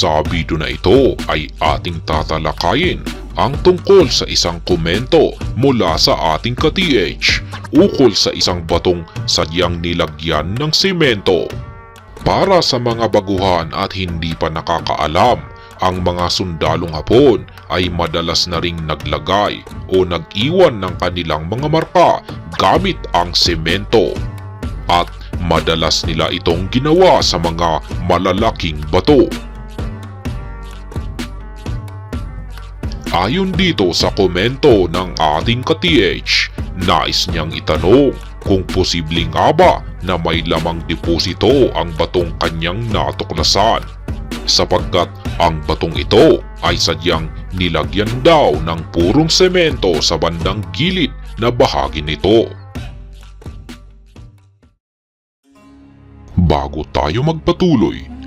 Sa video na ito ay ating tatalakayin ang tungkol sa isang komento mula sa ating ka-TH ukol sa isang batong sadyang nilagyan ng semento. Para sa mga baguhan at hindi pa nakakaalam, ang mga sundalong hapon ay madalas na ring naglagay o nag-iwan ng kanilang mga marka gamit ang semento. At madalas nila itong ginawa sa mga malalaking bato. Ayon dito sa komento ng ating ka-TH, nais niyang itanong kung posible nga ba na may lamang deposito ang batong kanyang natuklasan sapagkat ang batong ito ay sadyang nilagyan daw ng purong semento sa bandang gilid na bahagi nito. Bago tayo magpatuloy,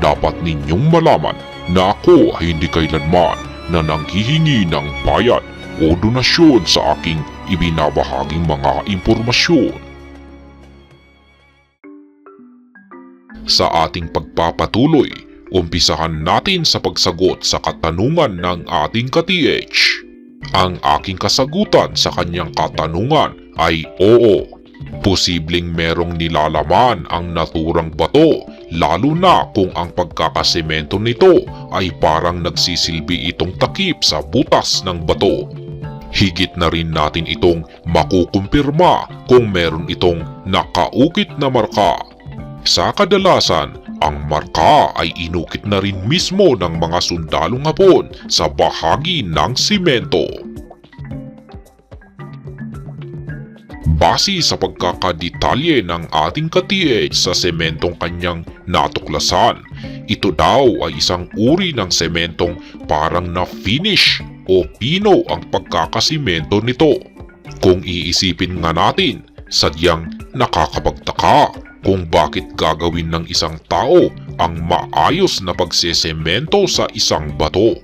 dapat ninyong malaman na ako ay hindi kailanman na nanghihingi ng bayad o donasyon sa aking ibinabahaging mga impormasyon. Sa ating pagpapatuloy, umpisahan natin sa pagsagot sa katanungan ng ating ka-TH. Ang aking kasagutan sa kanyang katanungan ay oo. Posibleng merong nilalaman ang naturang bato lalo na kung ang pagkakasemento nito ay parang nagsisilbi itong takip sa butas ng bato. Higit na rin natin itong makukumpirma kung meron itong nakaukit na marka. Sa kadalasan, ang marka ay inukit na rin mismo ng mga sundalong hapon sa bahagi ng simento. Base sa pagkakadetalye ng ating ka-TH sa sementong kanyang natuklasan, ito daw ay isang uri ng sementong parang na-finish o pino ang pagkakasimento nito. Kung iisipin nga natin, sadyang nakakapagtaka kung bakit gagawin ng isang tao ang maayos na pagsesemento sa isang bato.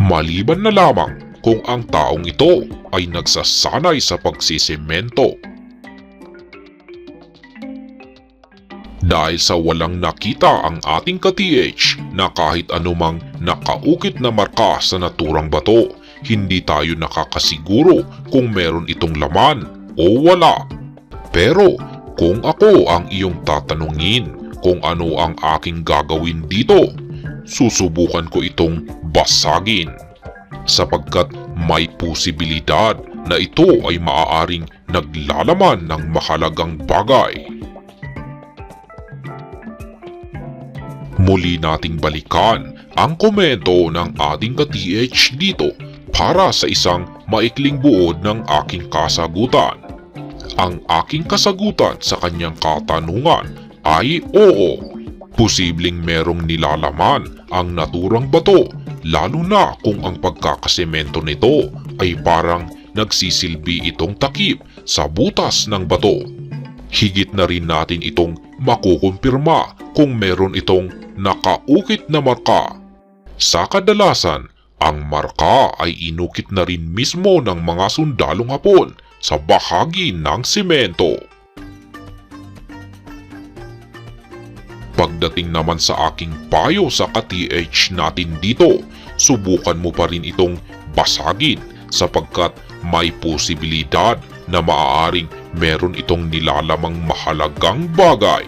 Maliban na lamang kung ang taong ito ay nagsasanay sa pagsisemento. Dahil sa walang nakita ang ating ka-TH na kahit anumang nakaukit na marka sa naturang bato, hindi tayo nakakasiguro kung meron itong laman o wala. Pero kung ako ang iyong tatanungin kung ano ang aking gagawin dito, susubukan ko itong basagin sapagkat may posibilidad na ito ay maaaring naglalaman ng mahalagang bagay. Muli nating balikan ang komento ng ating ka-TH dito para sa isang maikling buod ng aking kasagutan. Ang aking kasagutan sa kanyang katanungan ay oo. Posibleng merong nilalaman ang naturang bato lalo na kung ang pagkakasemento nito ay parang nagsisilbi itong takip sa butas ng bato. Higit na rin natin itong makukumpirma kung meron itong nakaukit na marka. Sa kadalasan, ang marka ay inukit na rin mismo ng mga sundalong hapon sa bahagi ng simento. Pagdating naman sa aking payo sa ka-TH natin dito, subukan mo pa rin itong basagin sapagkat may posibilidad na maaaring meron itong nilalamang mahalagang bagay.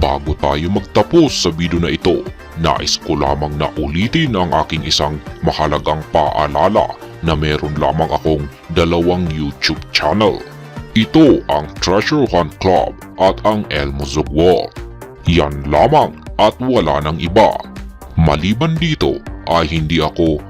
Bago tayo magtapos sa video na ito, nais ko lamang na ulitin ang aking isang mahalagang paalala na meron lamang akong dalawang YouTube channel. Ito ang Treasure Hunt Club at ang Elmo Zugwo. Yan lamang at wala ng iba. Maliban dito ay hindi ako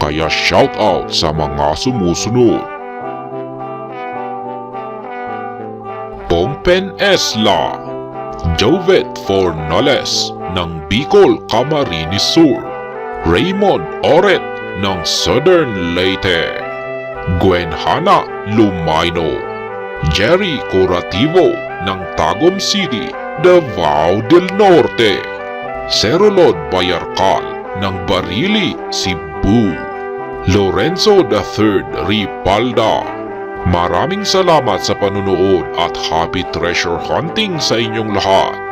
Kaya shoutout sa mga sumusunod. Pongpen Esla Jovet Fornales ng Bicol Camarines Sur. Raymond Oret ng Southern Leyte. Gwen Hana Lumaino. Jerry Curativo ng Tagum City, Davao del Norte. Cerolod Bayarcal ng Barili, Cebu Lorenzo III Ripalda Maraming salamat sa panunood at happy treasure hunting sa inyong lahat.